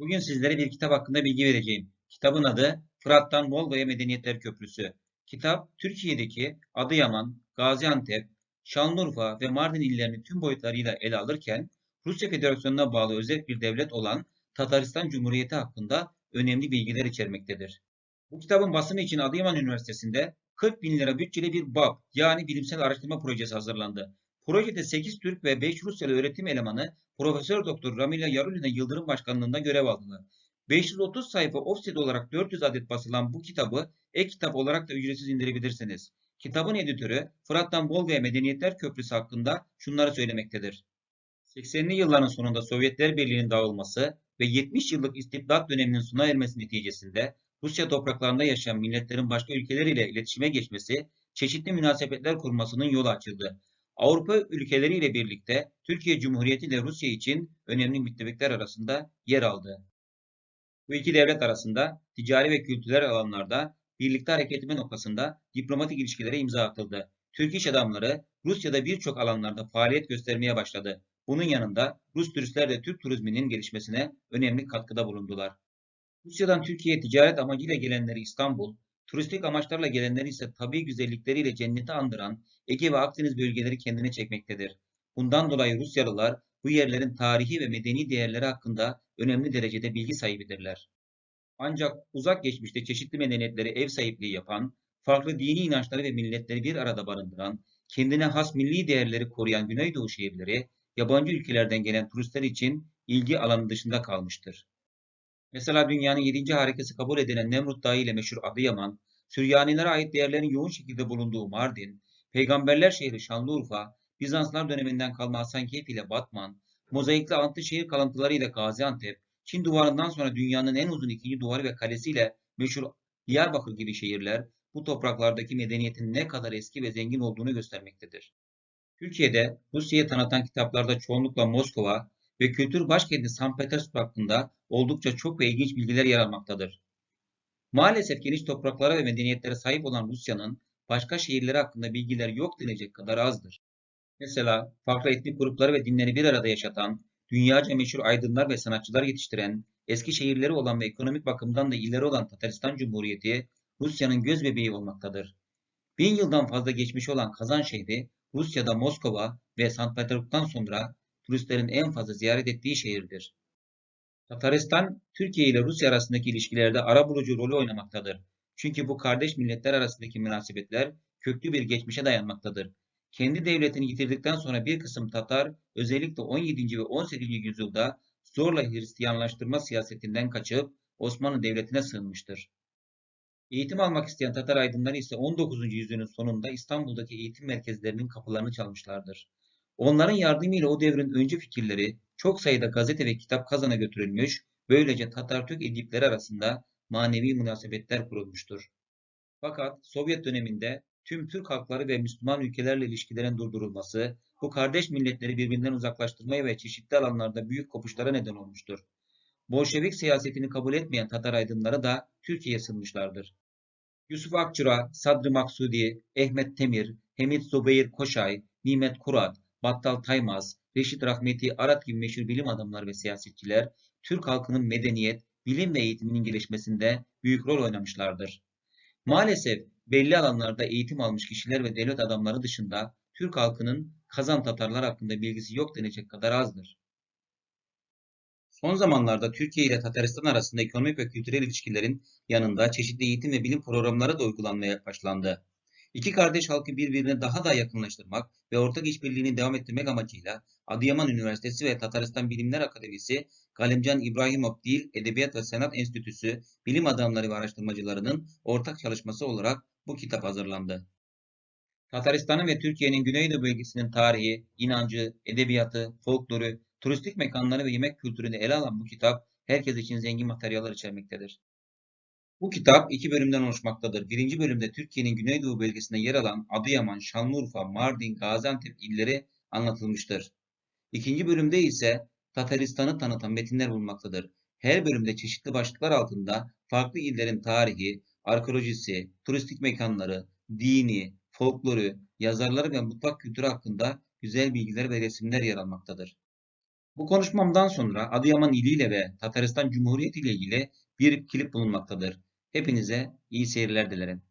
Bugün sizlere bir kitap hakkında bilgi vereceğim. Kitabın adı Fırat'tan Volga'ya Medeniyetler Köprüsü. Kitap, Türkiye'deki Adıyaman, Gaziantep, Şanlıurfa ve Mardin illerini tüm boyutlarıyla ele alırken, Rusya Federasyonu'na bağlı özel bir devlet olan Tataristan Cumhuriyeti hakkında önemli bilgiler içermektedir. Bu kitabın basımı için Adıyaman Üniversitesi'nde 40 bin lira bütçeli bir BAP yani bilimsel araştırma projesi hazırlandı. Projede 8 Türk ve 5 Rusyalı öğretim elemanı Profesör Doktor Ramila Yarulina Yıldırım başkanlığında görev aldılar. 530 sayfa offset olarak 400 adet basılan bu kitabı e-kitap olarak da ücretsiz indirebilirsiniz. Kitabın editörü Fırat'tan Volga'ya Medeniyetler Köprüsü hakkında şunları söylemektedir. 80'li yılların sonunda Sovyetler Birliği'nin dağılması ve 70 yıllık istibdat döneminin sona ermesi neticesinde Rusya topraklarında yaşayan milletlerin başka ülkeleriyle iletişime geçmesi, çeşitli münasebetler kurmasının yolu açıldı. Avrupa ülkeleriyle birlikte Türkiye Cumhuriyeti ile Rusya için önemli müttefikler arasında yer aldı. Bu iki devlet arasında ticari ve kültürel alanlarda birlikte hareket etme noktasında diplomatik ilişkilere imza atıldı. Türk iş adamları Rusya'da birçok alanlarda faaliyet göstermeye başladı. Bunun yanında Rus turistler de Türk turizminin gelişmesine önemli katkıda bulundular. Rusya'dan Türkiye'ye ticaret amacıyla gelenleri İstanbul, turistik amaçlarla gelenleri ise tabi güzellikleriyle cenneti andıran Ege ve Akdeniz bölgeleri kendine çekmektedir. Bundan dolayı Rusyalılar bu yerlerin tarihi ve medeni değerleri hakkında önemli derecede bilgi sahibidirler. Ancak uzak geçmişte çeşitli medeniyetlere ev sahipliği yapan, farklı dini inançları ve milletleri bir arada barındıran, kendine has milli değerleri koruyan Güneydoğu şehirleri, yabancı ülkelerden gelen turistler için ilgi alanı dışında kalmıştır. Mesela dünyanın 7. harikası kabul edilen Nemrut Dağı ile meşhur Adıyaman, Süryanilere ait değerlerin yoğun şekilde bulunduğu Mardin, Peygamberler şehri Şanlıurfa, Bizanslar döneminden kalma Hasankeyf ile Batman, mozaikli antı şehir kalıntıları ile Gaziantep, Çin duvarından sonra dünyanın en uzun ikinci duvarı ve kalesiyle meşhur Diyarbakır gibi şehirler bu topraklardaki medeniyetin ne kadar eski ve zengin olduğunu göstermektedir. Türkiye'de Rusya'yı tanıtan kitaplarda çoğunlukla Moskova ve kültür başkenti St. Petersburg hakkında oldukça çok ve ilginç bilgiler yer almaktadır. Maalesef geniş topraklara ve medeniyetlere sahip olan Rusya'nın başka şehirleri hakkında bilgiler yok denecek kadar azdır. Mesela farklı etnik grupları ve dinleri bir arada yaşatan, dünyaca meşhur aydınlar ve sanatçılar yetiştiren, eski şehirleri olan ve ekonomik bakımdan da ileri olan Tataristan Cumhuriyeti, Rusya'nın göz bebeği olmaktadır. Bin yıldan fazla geçmiş olan Kazan şehri, Rusya'da Moskova ve St. Petersburg'dan sonra turistlerin en fazla ziyaret ettiği şehirdir. Tataristan, Türkiye ile Rusya arasındaki ilişkilerde arabulucu rolü oynamaktadır. Çünkü bu kardeş milletler arasındaki münasebetler köklü bir geçmişe dayanmaktadır. Kendi devletini yitirdikten sonra bir kısım Tatar, özellikle 17. ve 18. yüzyılda zorla Hristiyanlaştırma siyasetinden kaçıp Osmanlı Devleti'ne sığınmıştır. Eğitim almak isteyen Tatar aydınları ise 19. yüzyılın sonunda İstanbul'daki eğitim merkezlerinin kapılarını çalmışlardır. Onların yardımıyla o devrin öncü fikirleri çok sayıda gazete ve kitap kazana götürülmüş, böylece Tatar-Türk edipleri arasında manevi münasebetler kurulmuştur. Fakat Sovyet döneminde tüm Türk halkları ve Müslüman ülkelerle ilişkilerin durdurulması, bu kardeş milletleri birbirinden uzaklaştırmaya ve çeşitli alanlarda büyük kopuşlara neden olmuştur. Bolşevik siyasetini kabul etmeyen Tatar aydınları da Türkiye'ye sığınmışlardır. Yusuf Akçura, Sadri Maksudi, Ehmet Temir, Hamit Zubeyir Koşay, Nimet Kurat, Battal Taymaz, Reşit Rahmeti Arat gibi meşhur bilim adamları ve siyasetçiler, Türk halkının medeniyet, bilim ve eğitiminin gelişmesinde büyük rol oynamışlardır. Maalesef belli alanlarda eğitim almış kişiler ve devlet adamları dışında Türk halkının Kazan Tatarlar hakkında bilgisi yok denecek kadar azdır. Son zamanlarda Türkiye ile Tataristan arasında ekonomik ve kültürel ilişkilerin yanında çeşitli eğitim ve bilim programları da uygulanmaya başlandı. İki kardeş halkı birbirine daha da yakınlaştırmak ve ortak işbirliğini devam ettirmek amacıyla Adıyaman Üniversitesi ve Tataristan Bilimler Akademisi, Galimcan İbrahimov Dil, Edebiyat ve Sanat Enstitüsü bilim adamları ve araştırmacılarının ortak çalışması olarak bu kitap hazırlandı. Tataristan'ın ve Türkiye'nin Güneydoğu bölgesinin tarihi, inancı, edebiyatı, folkloru, turistik mekanları ve yemek kültürünü ele alan bu kitap herkes için zengin materyaller içermektedir. Bu kitap iki bölümden oluşmaktadır. Birinci bölümde Türkiye'nin Güneydoğu bölgesinde yer alan Adıyaman, Şanlıurfa, Mardin, Gaziantep illeri anlatılmıştır. İkinci bölümde ise Tataristan'ı tanıtan metinler bulunmaktadır. Her bölümde çeşitli başlıklar altında farklı illerin tarihi, arkeolojisi, turistik mekanları, dini, folkloru, yazarları ve mutfak kültürü hakkında güzel bilgiler ve resimler yer almaktadır. Bu konuşmamdan sonra Adıyaman ili ile ve Tataristan Cumhuriyeti ile ilgili bir klip bulunmaktadır. Hepinize iyi seyirler dilerim.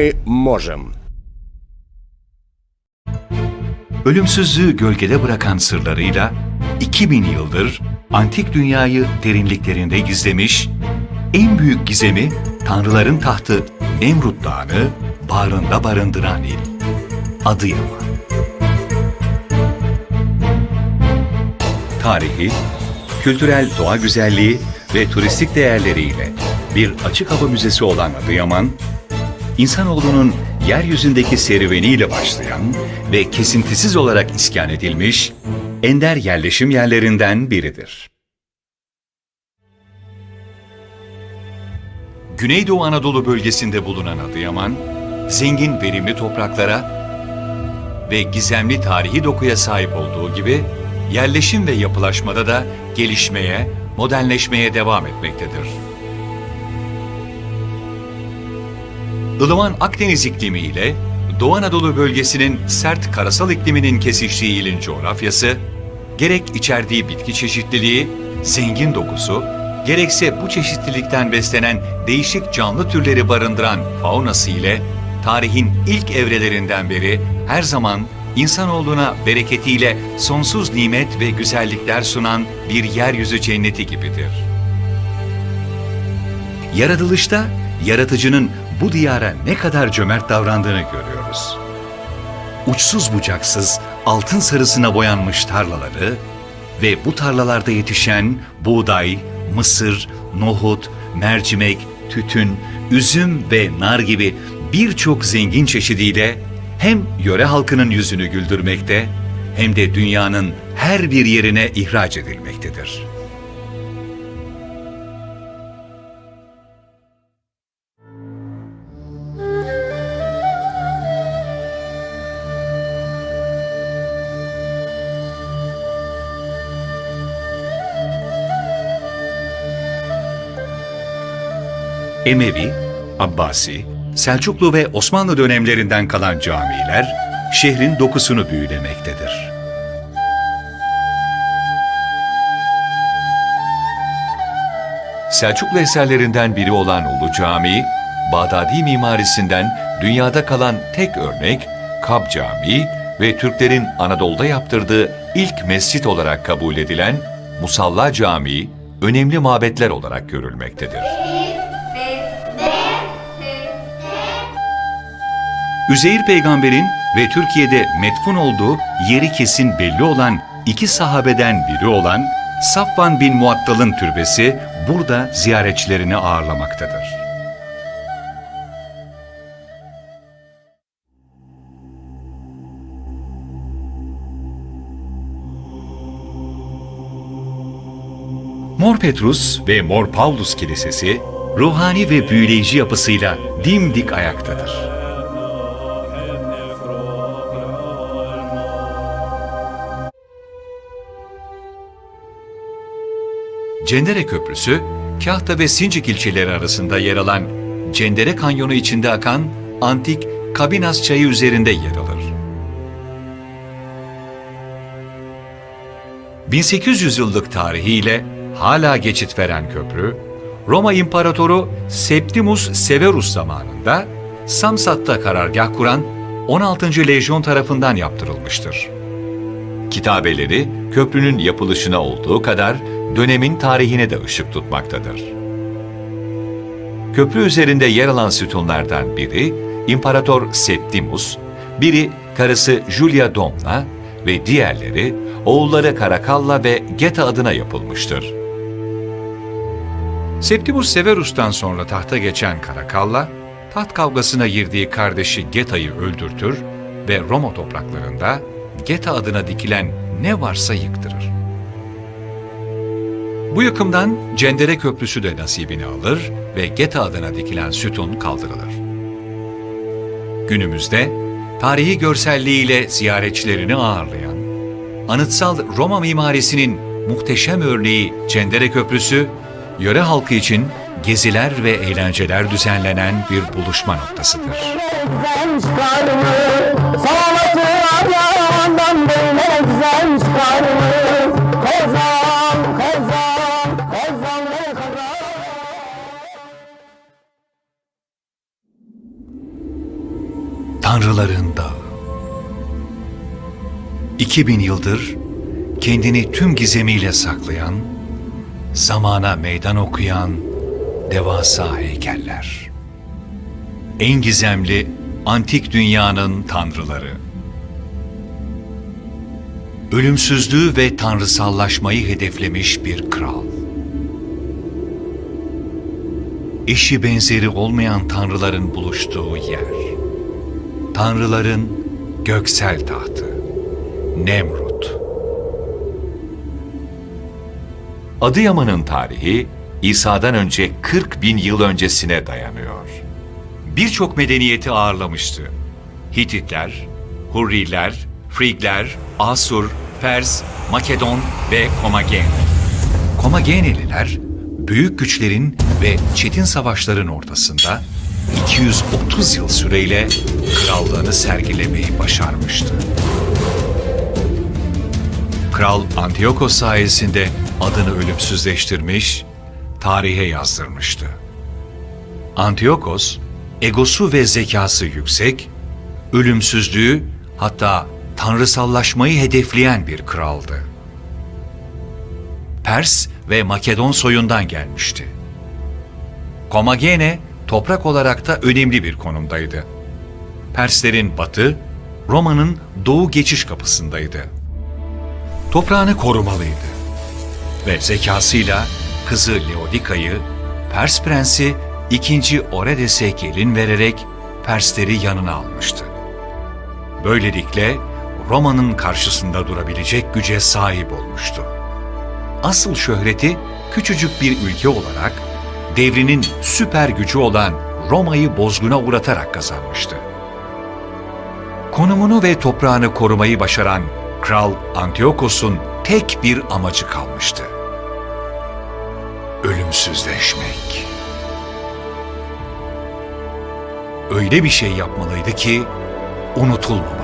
Мы можем. ölümsüzlüğü gölgede bırakan sırlarıyla 2000 yıldır antik dünyayı derinliklerinde gizlemiş, en büyük gizemi tanrıların tahtı Nemrut Dağı'nı bağrında barındıran il. Adıyaman. Tarihi, kültürel doğa güzelliği ve turistik değerleriyle bir açık hava müzesi olan Adıyaman, insanoğlunun yeryüzündeki serüveniyle başlayan ve kesintisiz olarak iskan edilmiş ender yerleşim yerlerinden biridir. Güneydoğu Anadolu bölgesinde bulunan Adıyaman, zengin verimli topraklara ve gizemli tarihi dokuya sahip olduğu gibi yerleşim ve yapılaşmada da gelişmeye, modernleşmeye devam etmektedir. Ilıman Akdeniz iklimi ile Doğu Anadolu bölgesinin sert karasal ikliminin kesiştiği ilin coğrafyası, gerek içerdiği bitki çeşitliliği, zengin dokusu, gerekse bu çeşitlilikten beslenen değişik canlı türleri barındıran faunası ile tarihin ilk evrelerinden beri her zaman insanoğluna bereketiyle sonsuz nimet ve güzellikler sunan bir yeryüzü cenneti gibidir. Yaratılışta yaratıcının bu diyara ne kadar cömert davrandığını görüyoruz. Uçsuz bucaksız altın sarısına boyanmış tarlaları ve bu tarlalarda yetişen buğday, mısır, nohut, mercimek, tütün, üzüm ve nar gibi birçok zengin çeşidiyle hem yöre halkının yüzünü güldürmekte hem de dünyanın her bir yerine ihraç edilmektedir. Emevi, Abbasi, Selçuklu ve Osmanlı dönemlerinden kalan camiler şehrin dokusunu büyülemektedir. Selçuklu eserlerinden biri olan Ulu Camii, Bağdadi mimarisinden dünyada kalan tek örnek Kab Camii ve Türklerin Anadolu'da yaptırdığı ilk mescit olarak kabul edilen Musalla Camii önemli mabetler olarak görülmektedir. Üzeyir peygamberin ve Türkiye'de metfun olduğu yeri kesin belli olan iki sahabeden biri olan Safvan bin Muattal'ın türbesi burada ziyaretçilerini ağırlamaktadır. Mor Petrus ve Mor Paulus Kilisesi ruhani ve büyüleyici yapısıyla dimdik ayaktadır. Cendere Köprüsü, Kahta ve Sincik ilçeleri arasında yer alan Cendere Kanyonu içinde akan antik Kabinas Çayı üzerinde yer alır. 1800 yıllık tarihiyle hala geçit veren köprü, Roma İmparatoru Septimus Severus zamanında Samsat'ta karargah kuran 16. Lejyon tarafından yaptırılmıştır. Kitabeleri köprünün yapılışına olduğu kadar dönemin tarihine de ışık tutmaktadır. Köprü üzerinde yer alan sütunlardan biri İmparator Septimus, biri karısı Julia Domna ve diğerleri oğulları Karakalla ve Geta adına yapılmıştır. Septimus Severus'tan sonra tahta geçen Karakalla, taht kavgasına girdiği kardeşi Geta'yı öldürtür ve Roma topraklarında Geta adına dikilen ne varsa yıktırır. Bu yıkımdan Cendere Köprüsü de nasibini alır ve Geta adına dikilen sütun kaldırılır. Günümüzde tarihi görselliğiyle ziyaretçilerini ağırlayan, anıtsal Roma mimarisinin muhteşem örneği Cendere Köprüsü, yöre halkı için geziler ve eğlenceler düzenlenen bir buluşma noktasıdır. güzel Tanrıların Dağı 2000 yıldır kendini tüm gizemiyle saklayan, zamana meydan okuyan devasa heykeller. En gizemli antik dünyanın tanrıları. Ölümsüzlüğü ve tanrısallaşmayı hedeflemiş bir kral. Eşi benzeri olmayan tanrıların buluştuğu yer. Tanrıların göksel tahtı. Nemrut. Adıyaman'ın tarihi İsa'dan önce 40 bin yıl öncesine dayanıyor. Birçok medeniyeti ağırlamıştı. Hititler, Hurriler, Frigler, Asur, Pers, Makedon ve Komagen. Komageneliler, büyük güçlerin ve çetin savaşların ortasında 230 yıl süreyle krallığını sergilemeyi başarmıştı. Kral Antiochos sayesinde adını ölümsüzleştirmiş, tarihe yazdırmıştı. Antiochos, egosu ve zekası yüksek, ölümsüzlüğü hatta tanrısallaşmayı hedefleyen bir kraldı. Pers ve Makedon soyundan gelmişti. Komagene toprak olarak da önemli bir konumdaydı. Perslerin batı, Roma'nın doğu geçiş kapısındaydı. Toprağını korumalıydı ve zekasıyla kızı Leodika'yı Pers prensi 2. Oredes'e gelin vererek Persleri yanına almıştı. Böylelikle Roma'nın karşısında durabilecek güce sahip olmuştu. Asıl şöhreti küçücük bir ülke olarak devrinin süper gücü olan Roma'yı bozguna uğratarak kazanmıştı. Konumunu ve toprağını korumayı başaran Kral Antiochos'un tek bir amacı kalmıştı. Ölümsüzleşmek. Öyle bir şey yapmalıydı ki unutulmamalıydı.